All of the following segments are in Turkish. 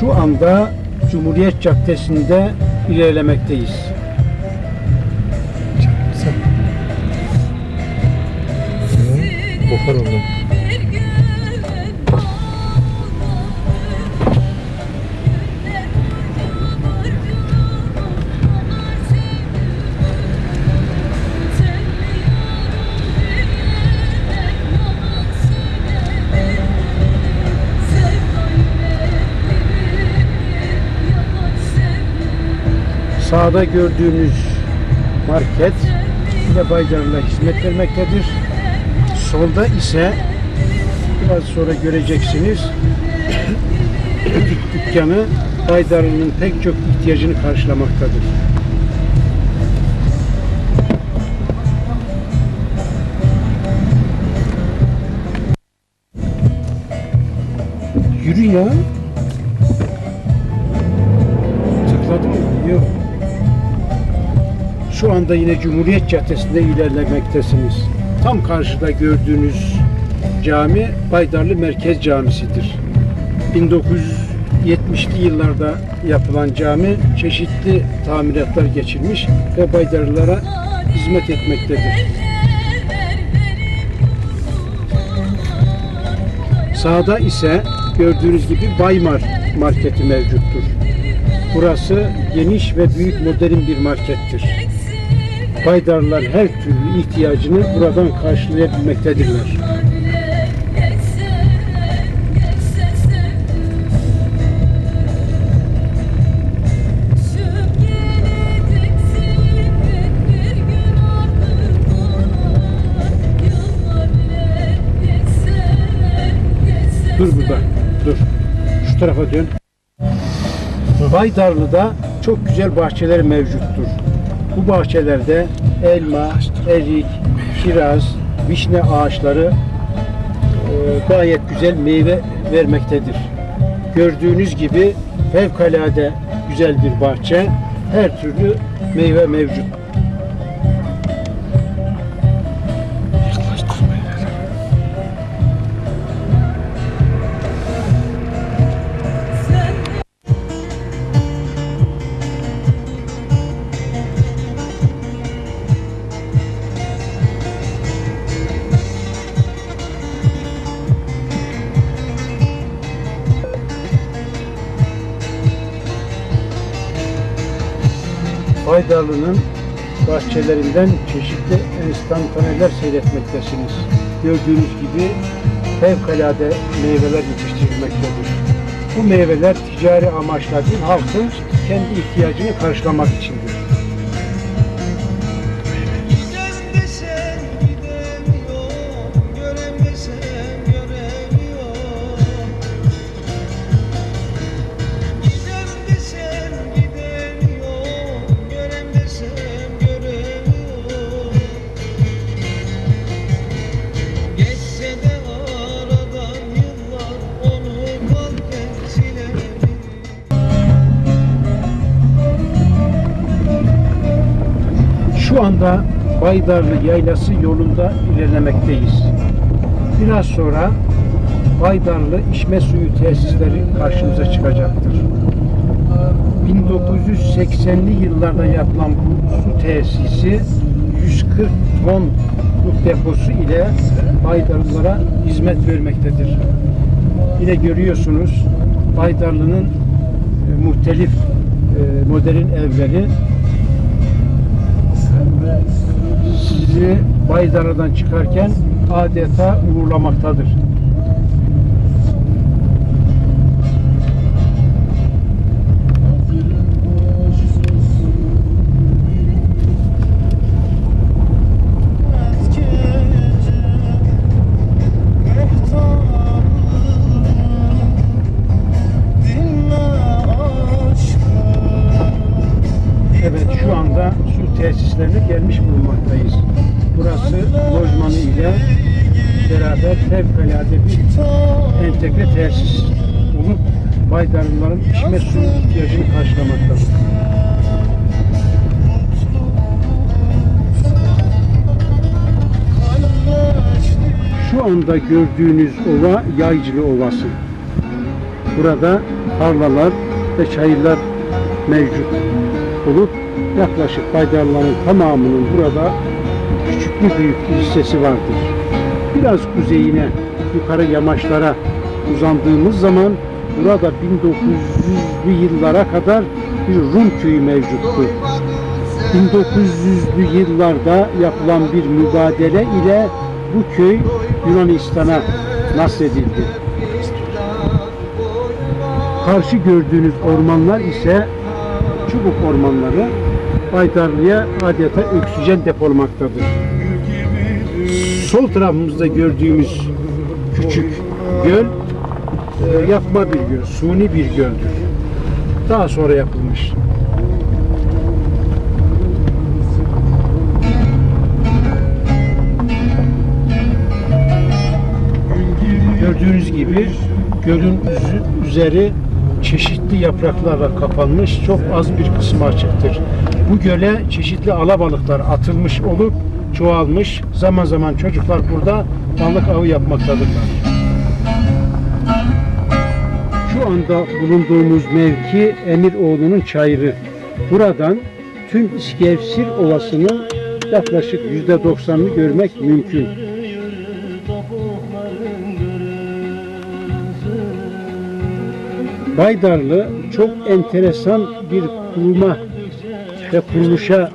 Şu anda Cumhuriyet Caddesi'nde ilerlemekteyiz. Bokar oldum. Sağda gördüğünüz market yine Baydarlı'na hizmet vermektedir. Solda ise biraz sonra göreceksiniz butik dükkanı Baydarlı'nın pek çok ihtiyacını karşılamaktadır. Yürü ya. Anda yine Cumhuriyet Caddesi'nde ilerlemektesiniz. Tam karşıda gördüğünüz cami Baydarlı Merkez Camisi'dir. 1970'li yıllarda yapılan cami çeşitli tamiratlar geçirmiş ve Baydarlılara hizmet etmektedir. Sağda ise gördüğünüz gibi Baymar marketi mevcuttur. Burası geniş ve büyük modern bir markettir. Baydarlılar her türlü ihtiyacını buradan karşılayabilmektedirler. Dur burada, dur. Şu tarafa dön. Baydarlı'da çok güzel bahçeler mevcuttur. Bu bahçelerde elma, erik, kiraz, vişne ağaçları e, gayet güzel meyve vermektedir. Gördüğünüz gibi fevkalade güzel bir bahçe. Her türlü meyve mevcut. Baydarlı'nın bahçelerinden çeşitli enstantaneler seyretmektesiniz. Gördüğünüz gibi fevkalade meyveler yetiştirilmektedir. Bu meyveler ticari amaçla değil, halkın kendi ihtiyacını karşılamak içindir. Şu anda Baydarlı Yaylası yolunda ilerlemekteyiz. Biraz sonra Baydarlı içme suyu tesisleri karşımıza çıkacaktır. 1980'li yıllarda yapılan bu su tesisi 140 tonluk deposu ile Baydarlılara hizmet vermektedir. Yine görüyorsunuz Baydarlı'nın e, muhtelif e, modern evleri sizi Baydara'dan çıkarken adeta uğurlamaktadır. Tesislerine gelmiş bulunmaktayız. Burası lojmanı ile beraber fevkalade bir entegre tesis olup Baydarlıların içme suyu ihtiyacını karşılamaktadır. Şu anda gördüğünüz ova Yaycılı Ovası. Burada tarlalar ve çayırlar mevcut olup yaklaşık Baydarlıların tamamının burada küçüklü büyüklü hissesi vardır. Biraz kuzeyine, yukarı yamaçlara uzandığımız zaman burada 1900'lü yıllara kadar bir Rum köyü mevcuttu. 1900'lü yıllarda yapılan bir mübadele ile bu köy Yunanistan'a nasledildi. Karşı gördüğünüz ormanlar ise çubuk ormanları Baydarlı'ya adeta oksijen depolamaktadır. Sol tarafımızda gördüğümüz küçük göl e, yapma bir göl, suni bir göldür. Daha sonra yapılmış. Gördüğünüz gibi gölün üzeri çeşitli yapraklarla kapanmış, çok az bir kısmı açıktır. Bu göle çeşitli alabalıklar atılmış olup çoğalmış. Zaman zaman çocuklar burada balık avı yapmaktadırlar. Şu anda bulunduğumuz mevki Emiroğlu'nun çayırı. Buradan tüm İskevsir Ovası'nın yaklaşık yüzde doksanını görmek mümkün. Baydarlı çok enteresan bir kuruma ve kuruluşa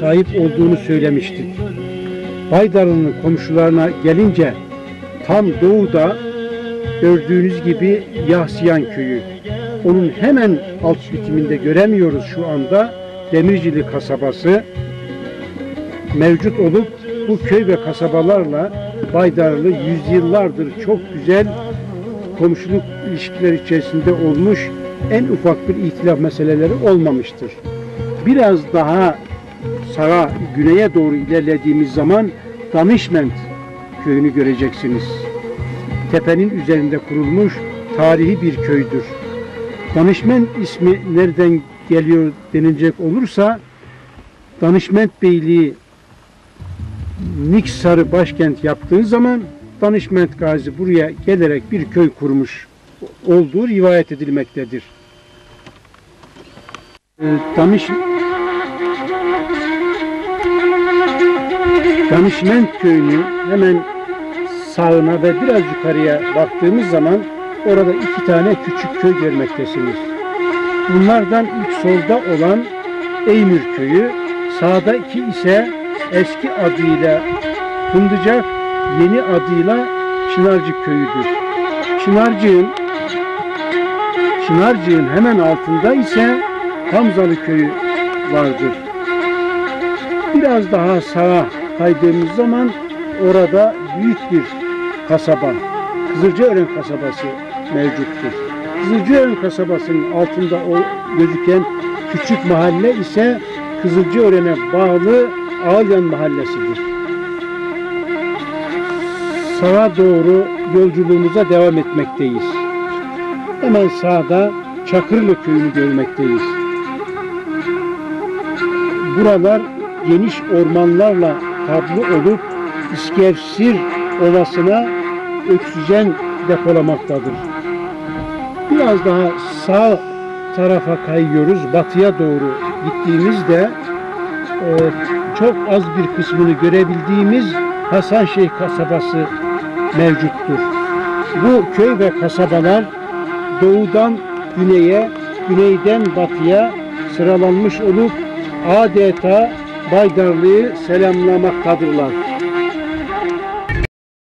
sahip olduğunu söylemiştik. Baydarlı'nın komşularına gelince tam doğuda gördüğünüz gibi Yahsiyan köyü. Onun hemen alt bitiminde göremiyoruz şu anda Demircili kasabası mevcut olup bu köy ve kasabalarla Baydarlı yüzyıllardır çok güzel komşuluk ilişkileri içerisinde olmuş en ufak bir ihtilaf meseleleri olmamıştır. Biraz daha sağa, güneye doğru ilerlediğimiz zaman Danışment köyünü göreceksiniz. Tepenin üzerinde kurulmuş tarihi bir köydür. Danışment ismi nereden geliyor denilecek olursa Danışment Beyliği Niksar'ı başkent yaptığı zaman Danışment Gazi buraya gelerek bir köy kurmuş olduğu rivayet edilmektedir. Ee, Danış Danışment köyünün hemen sağına ve biraz yukarıya baktığımız zaman orada iki tane küçük köy görmektesiniz. Bunlardan ilk solda olan Eymür köyü, sağdaki ise eski adıyla Fındıcak, yeni adıyla Çınarcık köyüdür. Çınarcık'ın Çınarcık'ın hemen altında ise Hamzalı köyü vardır. Biraz daha sağa kaydığımız zaman orada büyük bir kasaba, Kızılcaören kasabası mevcuttur. Kızılcaören kasabasının altında o gözüken küçük mahalle ise Kızılcaören'e bağlı Ağlayan mahallesidir. Sağa doğru yolculuğumuza devam etmekteyiz. Hemen sağda Çakırlı köyünü görmekteyiz. Buralar geniş ormanlarla kaplı olup İskevsir Ovası'na oksijen depolamaktadır. Biraz daha sağ tarafa kayıyoruz. Batıya doğru gittiğimizde e, çok az bir kısmını görebildiğimiz Hasanşehir kasabası mevcuttur. Bu köy ve kasabalar doğudan güneye, güneyden batıya sıralanmış olup adeta Baydarlı'yı selamlamaktadırlar.